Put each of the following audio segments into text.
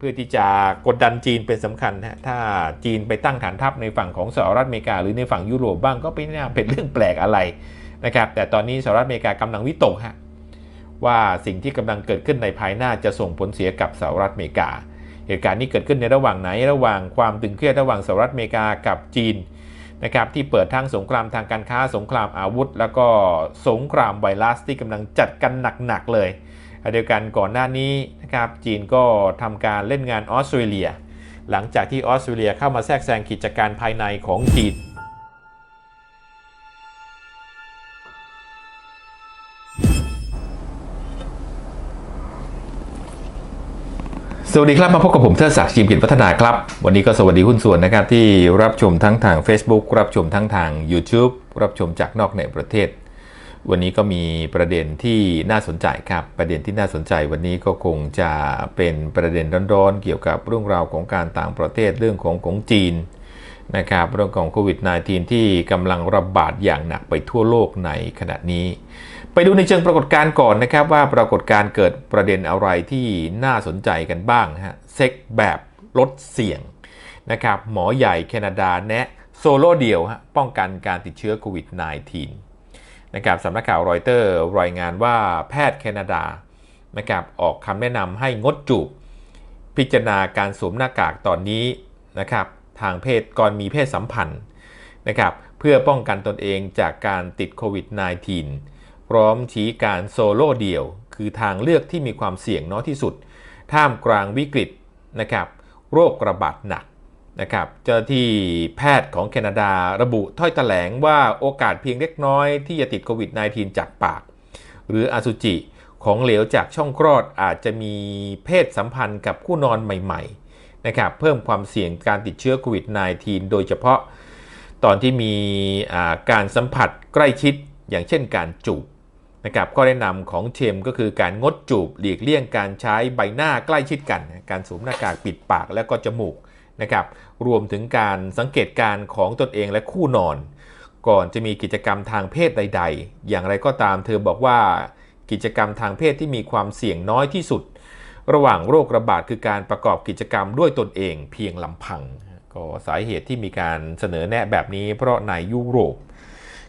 เพื่อที่จะกดดันจีนเป็นสำคัญฮะถ้าจีนไปตั้งฐานทัพในฝั่งของสหรัฐอเมริกา หรือในฝั่งยุโรปบ้างก็ไม่น่าเป็นเรื่องแปลกอะไรนะครับแต่ตอนนี้สหรัฐอเมริกากำลังวิตกฮะว่าสิ่งที่กำลังเกิดขึ้นในภายหน้าจะส่งผลเสียกับสหรัฐอเมริกา เหตุการณ์นี้เกิดขึ้นในระหว่างไหนระหว่างความตึงเครียดระหว่างสหรัฐอเมริกากับจีนนะครับที่เปิดทั้งสงครามทางการค้าสงครามอาวุธ แล้วก็สงครามไวรัสที่กำลังจัดกันหนักๆเลย เดียวกันก่อนหน้านี้นะครับจีนก็ทำการเล่นงานออสเตรเลีย หลังจากที่ออสเตรเลียเข้ามาแทรกแซงกิจการภายในของจีนสวัสดีครับ มาพบกับผมเทิดศักดิ์ชิมกิจพัฒนาครับ วันนี้ก็สวัสดีหุ้นส่วนนะครับ ที่รับชมทั้งทาง Facebook รับชมทั้งทาง YouTube รับชมจากนอกในประเทศ วันนี้ก็มีประเด็นที่น่าสนใจครับ ประเด็นที่น่าสนใจวันนี้ก็คงจะเป็นประเด็นร้อนๆ เกี่ยวกับเรื่องราวของการต่างประเทศเรื่องของของจีนนะครับเรื่องของโควิด -19 ที่กำลังระบาดอย่างหนักไปทั่วโลกในขณะนี้ ไปดูในเชิงปรากฏการณ์ก่อนนะครับ ว่าปรากฏการณ์เกิดประเด็นอะไรที่น่าสนใจกันบ้างฮะเซ็กแบบลดเสี่ยงนะครับหมอใหญ่แคนาดาแนะโซโล่เดียวฮะป้องกันการติดเชื้อโควิด -19 นะครับสำนักข่าวรอยเตอร์รายงานว่าแพทย์แคนาดานะครับออกคำแนะนำให้งดจูบ พิจารณาการสวมหน้ากากตอนนี้นะครับทางเพศก่อนมีเพศสัมพันธ์นะครับเพื่อป้องกันตนเองจากการติดโควิด -19 พร้อมชี้การโซโล่เดี่ยว คือทางเลือกที่มีความเสี่ยงน้อยที่สุด ท่ามกลางวิกฤตนะครับโรคระบาดหนัก นะครับเจ้าที่แพทย์ของแคนาดาระบุถ้อยแถลงว่าโอกาสเพียงเล็กน้อยที่จะติดโควิด -19 จากปาก หรืออสุจิของเหลวจากช่องคลอดอาจจะมีเพศสัมพันธ์กับคู่นอนใหม่ๆนะครับเพิ่มความเสี่ยงการติดเชื้อโควิด -19 โดยเฉพาะตอนที่มีการสัมผัสใกล้ชิดอย่างเช่นการจูบนะครับข้อแนะนำของเทมก็คือการงดจูบหลีกเลี่ยงการใช้ใบหน้าใกล้ชิดกัน การสวมหน้ากากปิดปากและก็จมูก นะครับรวมถึงการสังเกตการของตนเองและคู่นอน ก่อนจะมีกิจกรรมทางเพศใด ๆ อย่างไรก็ตามเธอบอกว่ากิจกรรมทางเพศที่มีความเสี่ยงน้อยที่สุด ระหว่างโรคระบาดคือการประกอบกิจกรรมด้วยตนเองเพียงลำพัง ก็สาเหตุที่มีการเสนอแนะแบบนี้เพราะในยุโรป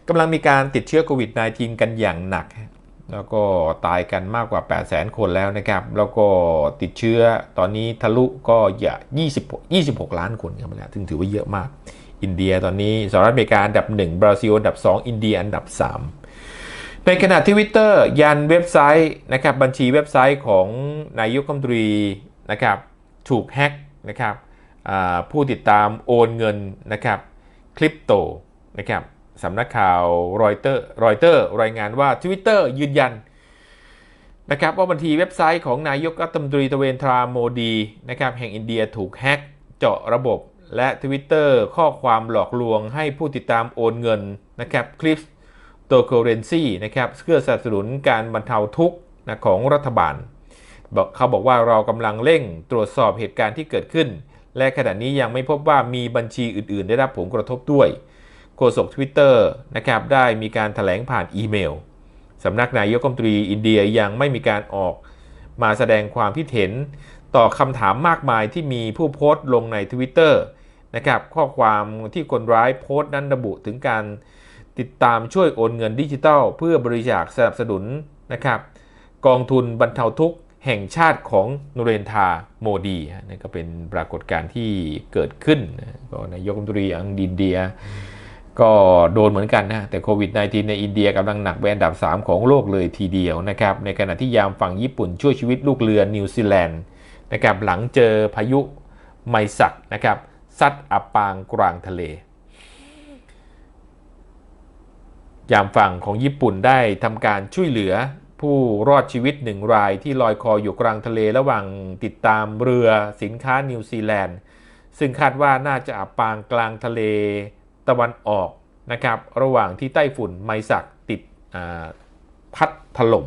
กำลังมีการติดเชื้อโควิด -19 กันอย่างหนัก แล้วก็ตายกันมากกว่า 8 0 0 0 0 คนแล้วนะครับ แล้วก็ติดเชื้อตอนนี้ทะลุก็อย่า20 26 ล้านคนกันไปแล้วซึ่งถือว่าเยอะมาก อินเดียตอนนี้สหรัฐอเมริกาอันดับ 1 บราซิลอันดับ 2 อินเดียอันดับ 3 ในขณะที่วิตเตอร์ยันเว็บไซต์นะครับบัญชีเว็บไซต์ของนายกรัฐมนตรีนะครับถูกแฮ็กนะครับผู้ติดตามโอนเงินนะครับคริปโตนะครับ สำนักข่าวรอยเตอร์รอยเตอร์รายงานว่า Twitter ยืนยันนะครับว่าบัญชีเว็บไซต์ของนายกรัฐมนตรีตเวนทราโมดีนะครับแห่งอินเดียถูกแฮ็กเจาะระบบและ Twitter ข้อความหลอกลวงให้ผู้ติดตามโอนเงินนะครับคลิปโตเคเรนซีนะครับเพื่อสนับสนุนการบรรเทาทุกข์นะของรัฐบาลบอกเขาบอกว่าเรากำลังเร่งตรวจสอบเหตุการณ์ที่เกิดขึ้น และขณะนี้ยังไม่พบว่ามีบัญชีอื่น ๆ ได้รับผลกระทบด้วย ฆษก Twitter นะครับได้มีการถแถลงผ่านอีเมลสำนักนายกรัฐมนตรีอินเดียยังไม่มีการออกมาแสดงความคิดเห็นต่อคำถามมากมายที่มีผู้โพสต์ลงใน Twitter นะครับข้อความที่คนร้ายโพสต์นั้นระบุถึงการติดตามช่วยโอนเงินดิจิทัล เพื่อบริจาคสนับสนุนนะครับกองทุนบรรเทาทุกข์แห่งชาติของนเรนทาโมดีนี่ก็เป็นปรากฏการณ์ที่เกิดขึ้นก็นายกรัฐมนตรีอังอินเดีย ก็โดนเหมือนกันนะแต่โควิด -19 ในอินเดียกำลังหนักเป็นอันดับ 3 ของโลกเลยทีเดียวนะครับในขณะที่ยามฝั่งญี่ปุ่นช่วยชีวิตลูกเรือนิวซีแลนด์นะครับหลังเจอพายุไมซักนะครับซัดอับปางกลางทะเล ยามฝั่งของญี่ปุ่นได้ทำการช่วยเหลือผู้รอดชีวิตหนึ่งรายที่ลอยคออยู่กลางทะเลระหว่างติดตามเรือสินค้านิวซีแลนด์ซึ่งคาดว่าน่าจะอับปางกลางทะเล ตะวันออกนะครับระหว่างที่ไต้ฝุ่นไมซักติดพัดถล่ม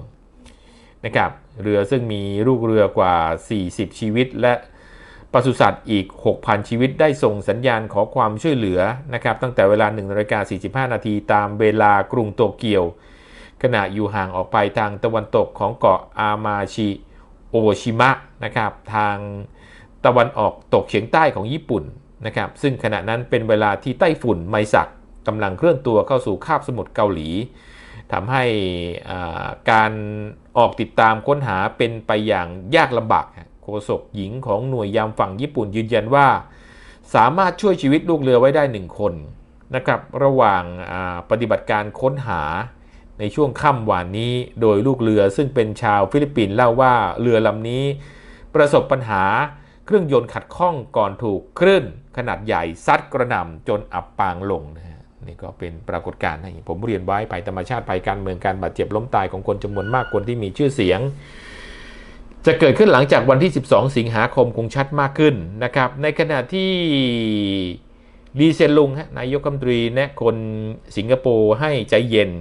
นะครับเรือซึ่งมีลูกเรือกว่า 40 ชีวิต และปศุสัตว์อีก 6,000 ชีวิตได้ส่งสัญญาณขอความช่วยเหลือนะครับตั้งแต่เวลา1นาฬิกา45 นาทีตามเวลากรุงโตเกียว ขณะอยู่ห่างออกไปทางตะวันตกของเกาะอามาชิโอชิมะนะครับทางตะวันออกตกเฉียงใต้ของญี่ปุ่น นะครับซึ่งขณะนั้นเป็นเวลาที่ไต้ฝุ่นไมซักกำลังเคลื่อนตัวเข้าสู่คาบสมุทรเกาหลีทำให้การออกติดตามค้นหาเป็นไปอย่างยากลำบากโฆษกหญิงของหน่วยยามฝั่งญี่ปุ่นยืนยันว่า สามารถช่วยชีวิตลูกเรือไว้ได้หนึ่งคนนะครับระหว่างาปฏิบัติการค้นหาในช่วงค่ำวานนี้โดยลูกเรือซึ่งเป็นชาวฟิลิปปินส์เล่าว่าเรือลำนี้ ประสบปัญหาเครื่องยนต์ขัดข้องก่อนถูกคลื่น ขนาดใหญ่ซัดกระหน่ำจนอับปางลงนะฮะนี่ก็เป็นปรากฏการณ์นะผมเรียนไว้ภัยธรรมชาติภัยการเมืองการบาดเจ็บล้มตายของคนจำนวนมากคนที่มีชื่อเสียง จะเกิดขึ้นหลังจากวันที่ 12 สิงหาคมคงชัดมากขึ้นนะครับ ในขณะที่ลีเซนลุงฮะนายกรัฐมนตรีแนะคนสิงคโปร์ให้ใจเย็น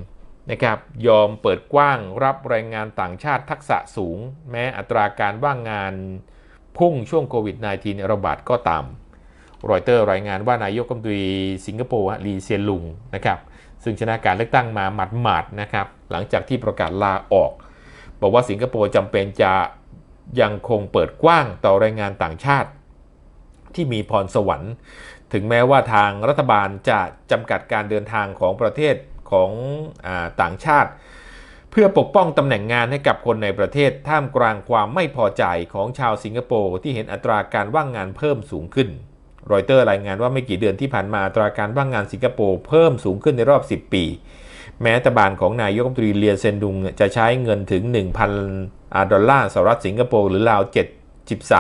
นะครับยอมเปิดกว้างรับแรงงานต่างชาติทักษะสูง แม้อัตราการว่างงานพุ่งช่วงโควิด -19 ระบาดก็ตาม รอยเตอร์รายงานว่านายกรัฐมนตรีสิงคโปร์ลีเซียนลุงนะครับซึ่งชนะการเลือกตั้งมาหมาดๆนะครับหลังจากที่ประกาศลาออก บอกว่าสิงคโปร์จำเป็นจะยังคงเปิดกว้างต่อแรงงานต่างชาติ ที่มีพรสวรรค์ ถึงแม้ว่าทางรัฐบาลจะจำกัดการเดินทางของประเทศของอต่างชาติ เพื่อปกป้องตำแหน่งงานให้กับคนในประเทศท่ามกลางความไม่พอใจของชาวสิงคโปร์ที่เห็นอัตราการว่างงานเพิ่มสูงขึ้น รอยเตอร์รายงานว่าไม่กี่เดือนที่ผ่านมาตราการว่างงานสิงคโปร์เพิ่มสูงขึ้นในรอบ 10 ปี แม้รัฐบาลของนายกรัฐมนตรีเลียเซนดุงจะใช้เงินถึง 1,000ดอลลาร์สหรัฐสิงคโปร์หรือราว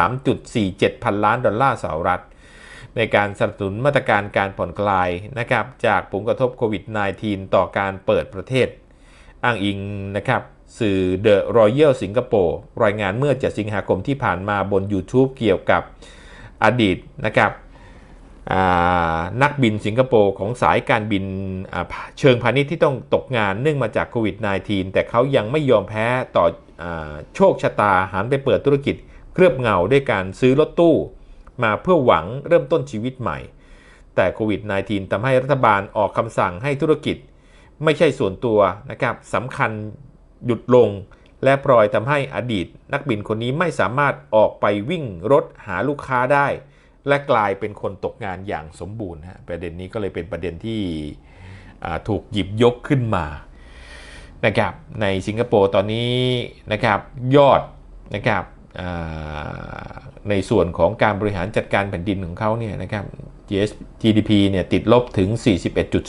73.47 พันล้านดอลลาร์สหรัฐ ในการสนับสนุนมาตรการการผ่อนคลายนะครับจากผลกระทบโควิด -19 ต่อการเปิดประเทศ อ้างอิงนะครับสื่อ The Royal Singapore รายงานเมื่อ7สิงหาคมที่ผ่านมาบน YouTube เกี่ยวกับอดีตนะครับ นักบินสิงคโปร์ของสายการบินเชิงพาณิชย์ที่ต้องตกงานเนื่องมาจากโควิด -19 แต่เขายังไม่ยอมแพ้ต่ออโชคชะตาหันไปเปิดธุรกิจเคลือบเงาด้วยการซื้อรถตู้มาเพื่อหวังเริ่มต้นชีวิตใหม่ แต่โควิด -19 ทำให้รัฐบาลออกคำสั่งให้ธุรกิจ ไม่ใช่ส่วนตัวนะครับสำคัญหยุดลง และปล่อยทำให้อดีต นักบินคนนี้ไม่สามารถออกไปวิ่งรถหาลูกค้าได้ และกลายเป็นคนตกงานอย่างสมบูรณ์ฮะประเด็นนี้ก็เลยเป็นประเด็นที่ถูกหยิบยกขึ้นมานะครับในสิงคโปร์ตอนนี้นะครับยอดนะครับในส่วนของการบริหารจัดการแผ่นดินของเขาเนี่ยนะครับ GDP เนี่ยติดลบถึง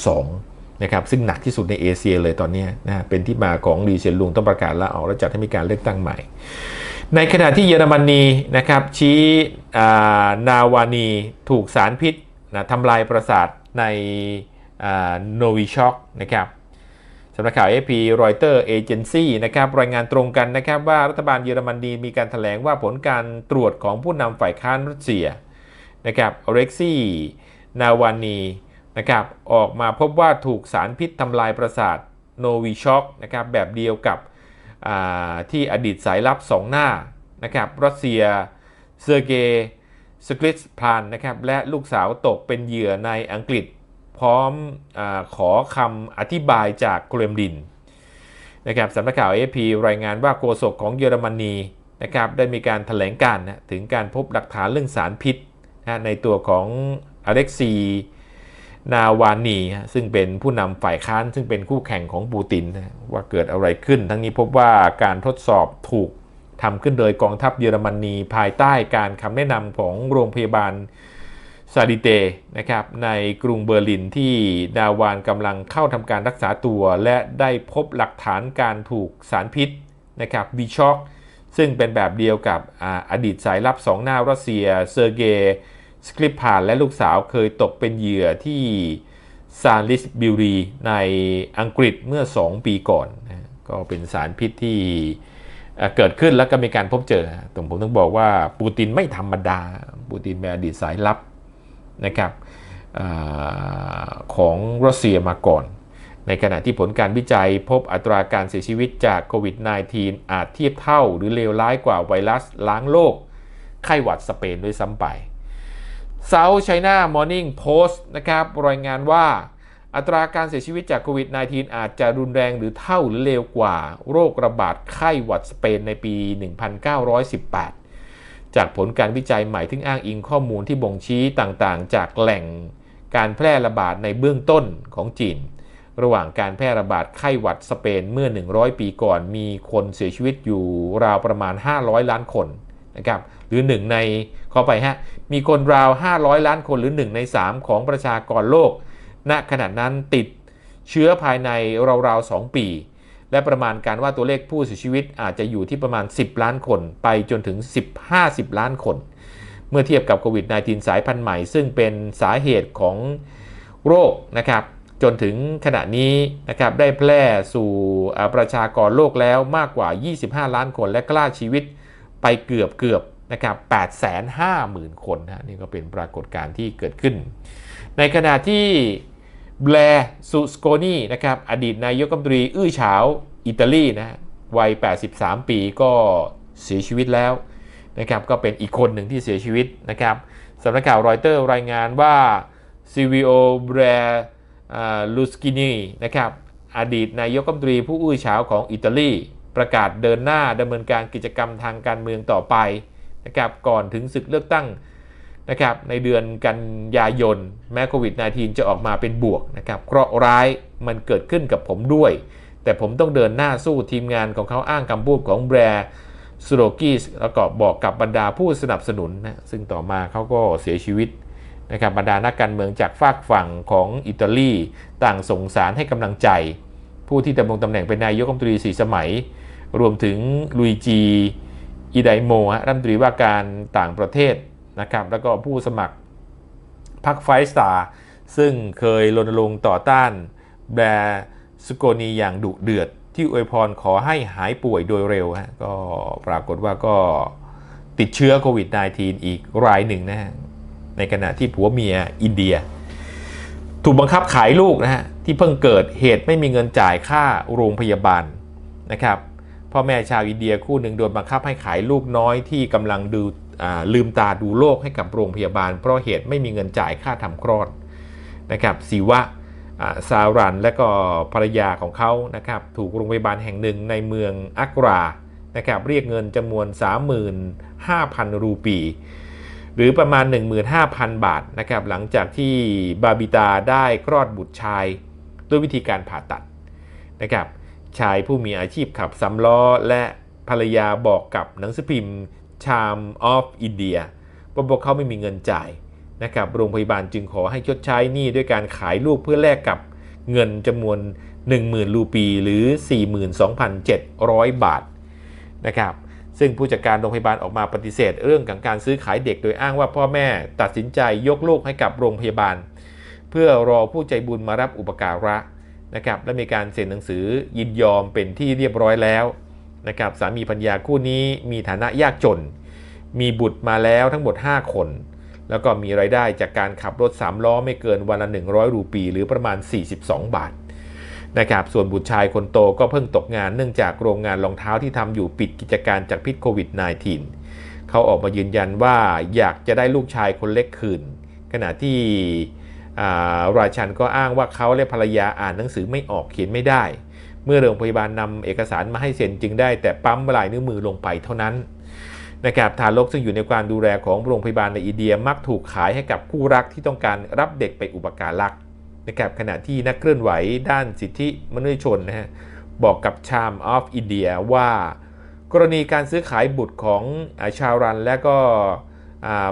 41.2 นะครับ ซึ่งหนักที่สุดในเอเชียเลยตอนนี้นะเป็นที่มาของรีเซนลุงต้องประกาศลาออกและจัดให้มีการเลือกตั้งใหม่ ในขณะที่เยอรมนีนะครับชี้นาวานีถูกสารพิษนะทำลายประสาทในโนวิช็อกนะครับสำนักข่าว AP Reuters Agency นะครับรายงานตรงกันนะครับว่ารัฐบาลเยอรมนีมีการถแถลงว่าผลการตรวจของผู้นำฝ่ายค้านรัสเซียนะครับอเร็กซี่นาวานีนะครับออกมาพบว่าถูกสารพิษทำลายประสาทโนวิช็อกนะครับแบบเดียวกับ ที่อดีตสายลับสองหน้านะครับรัสเซียเซอร์เกย์สกริสพลานนะครับและลูกสาวตกเป็นเหยื่อในอังกฤษ พร้อมอขอคำอธิบายจากเครมลินนะครับสำนักข่าว AP รายงานว่าโฆษกของเยอรมนีนะครับได้มีการถแถลงการณ์นะถึงการพบหลักฐานเรื่องสารพิษนะในตัวของอเล็กซี นาวานีซึ่งเป็นผู้นำฝ่ายค้านซึ่งเป็นคู่แข่งของปูตินว่าเกิดอะไรขึ้น ทั้งนี้พบว่าการทดสอบถูกทำขึ้นโดยกองทัพเยอรมนีภายใต้การคำแนะนำของโรงพยาบาลซาดิเตนะครับในกรุงเบอร์ลินที่นาวานกำลังเข้าทำการรักษาตัว และได้พบหลักฐานการถูกสารพิษนะครับบีช็อกซึ่งเป็นแบบเดียวกับออดีตสายลับสองหน้ารัสเซียเซอร์เกย์ สคริปพานและลูกสาวเคยตกเป็นเหยื่อที่ซานลิสบิลรีในอังกฤษเมื่อ 2 ปีก่อนนะก็เป็นสารพิษที่เกิดขึ้นแล้วก็มีการพบเจอตรงผมต้องบอกว่าปูตินไม่ธรรมดา ปูตินเป็นอดีตสายลับนะครับอของรัสเซียมาก่อน ในขณะที่ผลการวิจัยพบอัตราการเสียชีวิตจากโควิด -19 อาจเทียบเท่าหรือเลวร้ายกว่าไวรัสล้างโลก ไข้หวัดสเปนด้วยซ้ำไป South China Morning Post นะครับรายงานว่าอัตราการเสียชีวิตจากโควิด -19 อาจจะรุนแรงหรือเท่าหรือเลวกว่าโรคระบาดไข้หวัดสเปนในปี 1918 จากผลการวิจัยใหม่ที่อ้างอิงข้อมูลที่บ่งชี้ต่างๆ จากแหล่งการแพร่ระบาดในเบื้องต้นของจีน ระหว่างการแพร่ระบาดไข้หวัดสเปนเมื่อ 100 ปีก่อนมีคนเสียชีวิตอยู่ราวประมาณ 500 ล้านคน นะครับหรือ 1 ในขอไปฮะมีคนราว 500 ล้านคนหรือ 1 ใน 3 ของประชากรโลก ณขณะนั้นติดเชื้อภายในราวๆ 2 ปี และประมาณการว่าตัวเลขผู้เสียชีวิตอาจจะอยู่ที่ประมาณ 10 ล้านคนไปจนถึง 10-50 ล้านคน เมื่อเทียบกับโควิด -19 สายพันธุ์ใหม่ ซึ่งเป็นสาเหตุของโรคนะครับจนถึงขณะนี้นะครับได้แพร่สู่ประชากรโลกแล้วมากกว่า 25 ล้านคนและกล้าชีวิต ไปเกือบเกือบนะครับ850,000 คนนะนี่ก็เป็นปรากฏการณ์ที่เกิดขึ้น ในขณะที่แบร์ซูสโกนีนะครับอดีตนายกรัฐมนตรีอื้อฉาวอิตาลีนะวัย 83 ปีก็เสียชีวิตแล้วนะครับก็เป็นอีกคนหนึ่งที่เสียชีวิตนะครับสำนักข่าวรอยเตอร์รายงานว่าซิวิโอแบร์ลูสกินีนะครับอดีตนายกรัฐมนตรีผู้อื้อฉาวของอิตาลี ประกาศเดินหน้าดำเนินการกิจกรรมทางการเมืองต่อไปนะครับก่อนถึงศึกเลือกตั้งนะครับในเดือนกันยายนแม้โควิด -19 จะออกมาเป็นบวกนะครับเคราะห์ร้ายมันเกิดขึ้นกับผมด้วย แต่ผมต้องเดินหน้าสู้ทีมงานของเขาอ้างคำพูดของแบร์สโลกิสแล้วก็บอกกับบรรดาผู้สนับสนุนนะซึ่งต่อมาเขาก็เสียชีวิตนะครับบรรดานักการเมืองจากฝากฝั่งของอิตาลี ต่างส่งสารให้กำลังใจ ผู้ที่ดำรงตำแหน่งเป็นนายกรัฐมนตรีสีสมัย รวมถึงลุยจีอิไดโมรัฐมนตรีว่าการต่างประเทศนะครับแล้วก็ผู้สมัครพรรคไฟสตาร์ซึ่งเคยรณรงค์ต่อต้านแบร์สโกนีอย่างดุเดือด ที่อวยพรขอให้หายป่วยโดยเร็วฮะก็ปรากฏว่าก็ติดเชื้อโควิด -19 อีกรายหนึ่งนะฮะในขณะที่ผัวเมียอินเดีย ถูกบังคับขายลูกนะฮะที่เพิ่งเกิดเหตุไม่มีเงินจ่ายค่าโรงพยาบาลนะครับ พ่อแม่ชาวอินเดียคู่หนึ่งโดนบังคับให้ขายลูกน้อยที่กำลังดูลืมตาดูโลกให้กับโรงพยาบาล เพราะเหตุไม่มีเงินจ่ายค่าทำคลอดนะครับสีวะซารันและก็ภรรยาของเขานะครับถูกโรงพยาบาลแห่งหนึ่งในเมืองอักรานะครับเรียกเงินจำนวน 35,000 รูปี หรือประมาณ 15,000 บาทนะครับหลังจากที่บาบิตาได้คลอดบุตรชายด้วยวิธีการผ่าตัดนะครับ ชายผู้มีอาชีพขับสำล้อ และภรรยาบอกกับหนังสือพิมพ์ชามออฟอินเดียว่าพวกเขาไม่มีเงินจ่ายนะครับโรงพยาบาลจึงขอให้ชดใช้หนี้ด้วยการขายลูกเพื่อแลกกับเงินจำนวน 10,000 รูปีหรือ 42,700 บาทนะครับซึ่งผู้จัดการโรงพยาบาลออกมาปฏิเสธเรื่องของการซื้อขายเด็กโดยอ้างว่าพ่อแม่ตัดสินใจยกลูกให้กับโรงพยาบาล เพื่อรอผู้ใจบุญมารับอุปการะ นะครับและมีการเซ็นหนังสือยินยอมเป็นที่เรียบร้อยแล้วนะครับสามีพัญญาคู่นี้มีฐานะยากจน มีบุตรมาแล้วทั้งหมด 5 คน แล้วก็มีไรายได้จากการขับรถ 3 ล้อไม่เกินวันละ 100 รูปี หรือประมาณ 42 บาทนะครับส่วนบุตรชายคนโตก็เพิ่งตกงานเนื่องจากโรงงานรองเท้าที่ทำอยู่ปิดกิจการจากพิษโควิด -19 เขาออกมายืนยันว่าอยากจะได้ลูกชายคนเล็กคืน ขณะที่ ราชันก็อ้างว่าเขาและภรรยาอ่านหนังสือไม่ออกเขียนไม่ได้ เมื่อโรงพยาบาลนำเอกสารมาให้เซ็นจึงได้ แต่ปั๊มลายนิ้วมือลงไปเท่านั้นนะครับทารกซึ่งอยู่ในการดูแลของโรงพยาบาลในอินเดียมักถูกขายให้กับคู่รักที่ต้องการรับเด็กไปอุปการะนะครับขณะที่นักเคลื่อนไหวด้านสิทธิมนุษยชนนะฮะบอกกับชามออฟอินเดียว่า กรณีการซื้อขายบุตรของชาวรันและก็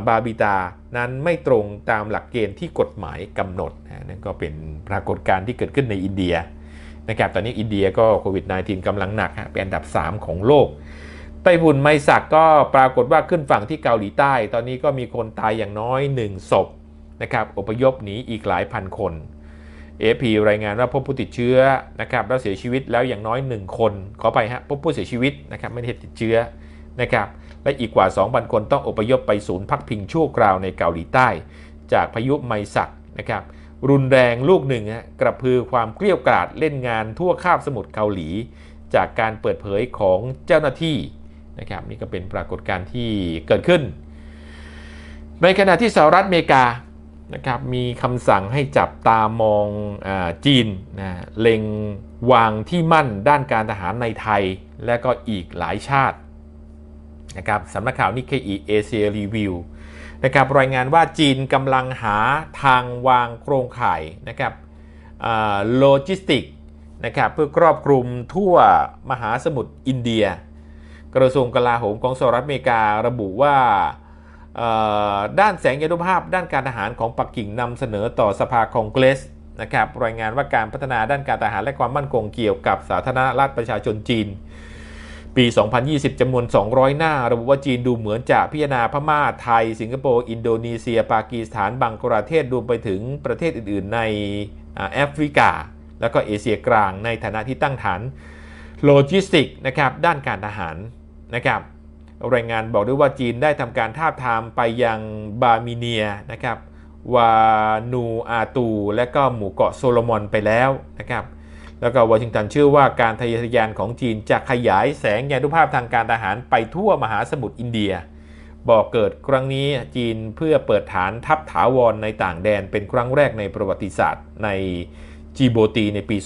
บาบิตานั้นไม่ตรงตามหลักเกณฑ์ที่กฎหมายกำหนดนั่นก็เป็นปรากฏการณ์ที่เกิดขึ้นในอินเดียนะครับตอนนี้อินเดียก็โควิด -19 กำลังหนักเป็นอันดับ 3 ของโลกไต้ฝุ่นไมสักก็ปรากฏว่าขึ้นฝั่งที่เกาหลีใต้ ตอนนี้ก็มีคนตายอย่างน้อย 1 ศพนะครับอพยพหนีอีกหลายพันคนเอพีรายงานว่าพบผู้ติดเชื้อนะครับแล้วเสียชีวิตแล้วอย่างน้อย 1 คน ขอไปฮะพบผู้เสียชีวิตนะครับไม่ได้ติดเชื้อนะครับ และอีกกว่า 2,000 คนต้องอพยพไปศูนย์พักพิงชั่วคราวในเกาหลีใต้ จากพายุไมสักนะครับรุนแรงลูกหนึ่งกระพือความเกลี้ยกล่อมเล่นงานทั่วคาบสมุทรเกาหลี จากการเปิดเผยของเจ้าหน้าที่นะครับนี่ก็เป็นปรากฏการณ์ที่เกิดขึ้น ในขณะที่สหรัฐอเมริกานะครับมีคำสั่งให้จับตามองอจีนนะเล็งวางที่มั่นด้านการทหารในไทย และก็อีกหลายชาติ นะครับสำนักข่าวนิเคอีเอเชียรีวิวนะครับรายงานว่าจีนกำลังหาทางวางโครงข่ายนะครับโลจิสติกนะครับเพื่อครอบคลุมทั่วมหาสมุทรอินเดีย กระทรวงกลาโหมของสหรัฐอเมริการะบุว่าด้านแสงยานุภาพ ด้านการทหารของปักกิ่งนำเสนอต่อสภาคองเกรสนะครับรายงานว่าการพัฒนาด้านการทหารและความมั่นคงเกี่ยวกับสาธารณรัฐประชาชนจีน ปี 2020 จำนวน 200 หน้า ระบุว่าจีนดูเหมือนจะพิจารณาพม่า ไทย สิงคโปร์ อินโดนีเซีย ปากีสถาน บังกลาเทศ รวมไปถึงประเทศอื่น ๆ ในแอฟริกา แล้วก็เอเชียกลาง ในฐานะที่ตั้งฐานโลจิสติกนะครับ ด้านการทหารนะครับ รายงานบอกด้วยว่าจีนได้ทำการทาบทามไปยังบาร์มิเนียนะครับ วานูอาตู และก็หมู่เกาะโซโลมอนไปแล้วนะครับ แล้วก็วอชิงตันเชื่อว่าการทะเยอทะยานของจีนจะขยายแสงยานุภาพทางการทหารไปทั่วมหาสมุทรอินเดียบอกเกิดครั้งนี้จีนเพื่อเปิดฐานทัพถาวรในต่างแดนเป็นครั้งแรกในประวัติศาสตร์ในจีโบตีในปี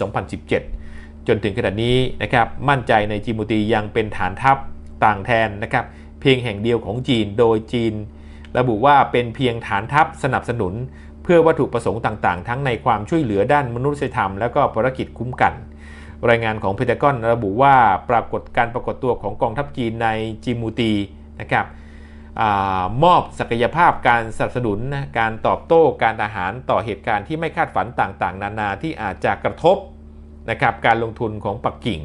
2017 จนถึงขณะนี้นะครับมั่นใจในจีโบตียังเป็นฐานทัพต่างแทนนะครับเพียงแห่งเดียวของจีนโดยจีน ระบุว่าเป็นเพียงฐานทัพสนับสนุน พื่อวัตถุประสงค์ต่างๆ ทั้งในความช่วยเหลือด้านมนุษยธรรม และก็ภารกิจคุ้มกัน รายงานของเพนทากอนระบุว่าปรากฏการปรากฏตัวของกองทัพจีนในจิมูตีนะครับอมอบศักยภาพการสนับสนุนการตอบโต้การทหารต่อเหตุการณ์ที่ไม่คาดฝันต่างๆ นานาที่อาจจะกระทบนะครับการลงทุนของปักกิ่ง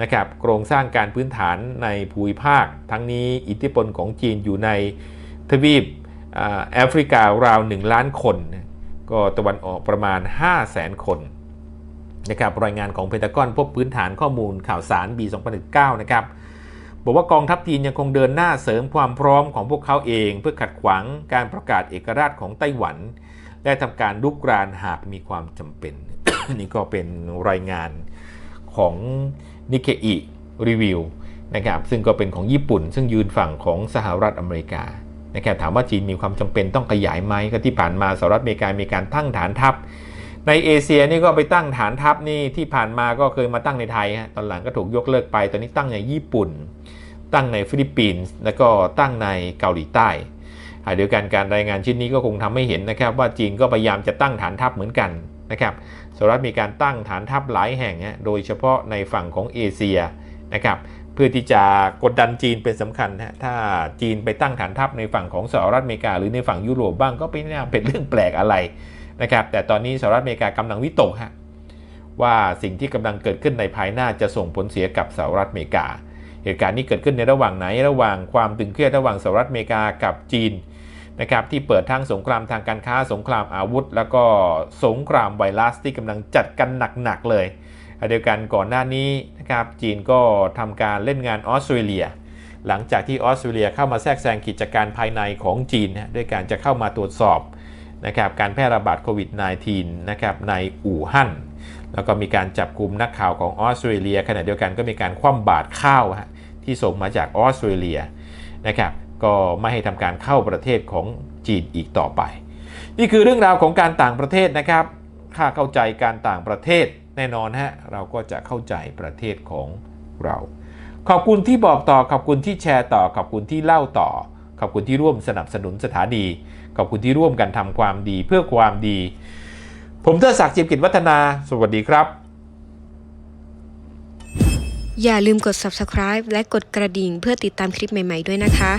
นะครับโครงสร้างการพื้นฐานในภูมิภาค ทั้งนี้อิทธิพลของจีนอยู่ในทวีป แอฟริการาว 1 ล้านคน ก็ตะวันออกประมาณ 5 0 0แสนคนนะครับรายงานของเพนทากอนพบพื้นฐานข้อมูลข่าวสารปี2019นะครับบอกว่ากองทัพจีนยังคงเดินหน้าเสริมความพร้อมของพวกเขาเอง เพื่อขัดขวางการประกาศเอกราชของไต้หวัน และทำการลุกรานหากมีความจำเป็น นี่ก็เป็นรายงานของนิเคอิรีวิวนะครับซึ่งก็เป็นของญี่ปุ่น ซึ่งยืนฝั่งของสหรัฐอเมริกา นะครับถามว่าจีนมีความจำเป็นต้องขยายไหมก็ที่ผ่านมาสหรัฐอเมริกามีการตั้งฐานทัพ ในเอเชียนี่ก็ไปตั้งฐานทัพนี่ที่ผ่านมาก็เคยมาตั้งในไทยฮะตอนหลังก็ถูกยกเลิกไป ตอนนี้ตั้งในญี่ปุ่น ตั้งในฟิลิปปินส์แล้วก็ตั้งในเกาหลีใต้เดียวกันการรายงานชิ้นนี้ก็คงทำให้เห็นนะครับ ว่าจีนก็พยายามจะตั้งฐานทัพเหมือนกันนะครับสหรัฐมีการตั้งฐานทัพหลายแห่งฮะโดยเฉพาะในฝั่งของเอเชียนะครับ เพื่อที่จะกดดันจีนเป็นสำคัญฮะถ้าจีนไปตั้งฐานทัพในฝั่งของสหรัฐอเมริกา หรือในฝั่งยุโรปบ้างก็ไม่น่าเป็นเรื่องแปลกอะไรนะครับแต่ตอนนี้สหรัฐอเมริกากำลังวิตกฮะว่าสิ่งที่กำลังเกิดขึ้นในภายหน้าจะส่งผลเสียกับสหรัฐอเมริกา เหตุการณ์นี้เกิดขึ้นในระหว่างไหนระหว่างความตึงเครียดระหว่างสหรัฐอเมริกากับจีนนะครับที่เปิดทั้งสงครามทางการค้าสงครามอาวุธ แล้วก็สงครามไวรัสที่กำลังจัดกันหนักๆเลย เดียวกันก่อนหน้านี้นะครับจีนก็ทำการเล่นงานออสเตรเลีย หลังจากที่ออสเตรเลียเข้ามาแทรกแซงกิจการภายในของจีนด้วยการจะเข้ามาตรวจสอบนะครับการแพร่ระบาดโควิด -19 นะครับในอู่ฮั่นแล้วก็มีการจับกลุ่มนักข่าวของออสเตรเลียขณะเดียวกันก็มีการคว่ำบาตรข้าวที่ส่งมาจากออสเตรเลียนะครับก็ไม่ให้ทำการเข้าประเทศของจีนอีกต่อไป นี่คือเรื่องราวของการต่างประเทศนะครับถ้าเข้าใจการต่างประเทศ แน่นอนฮะเราก็จะเข้าใจประเทศของเรา ขอบคุณที่บอกต่อขอบคุณที่แชร์ต่อ ขอบคุณที่เล่าต่อ ขอบคุณที่ร่วมสนับสนุนสถานี ขอบคุณที่ร่วมกันทำความดีเพื่อความดี ผมเทดศักดิ์จิมกิจวัฒนา สวัสดีครับ อย่าลืมกด subscribe และกดกระดิ่งเพื่อติดตามคลิปใหม่ ๆ ด้วยนะคะ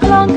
clunk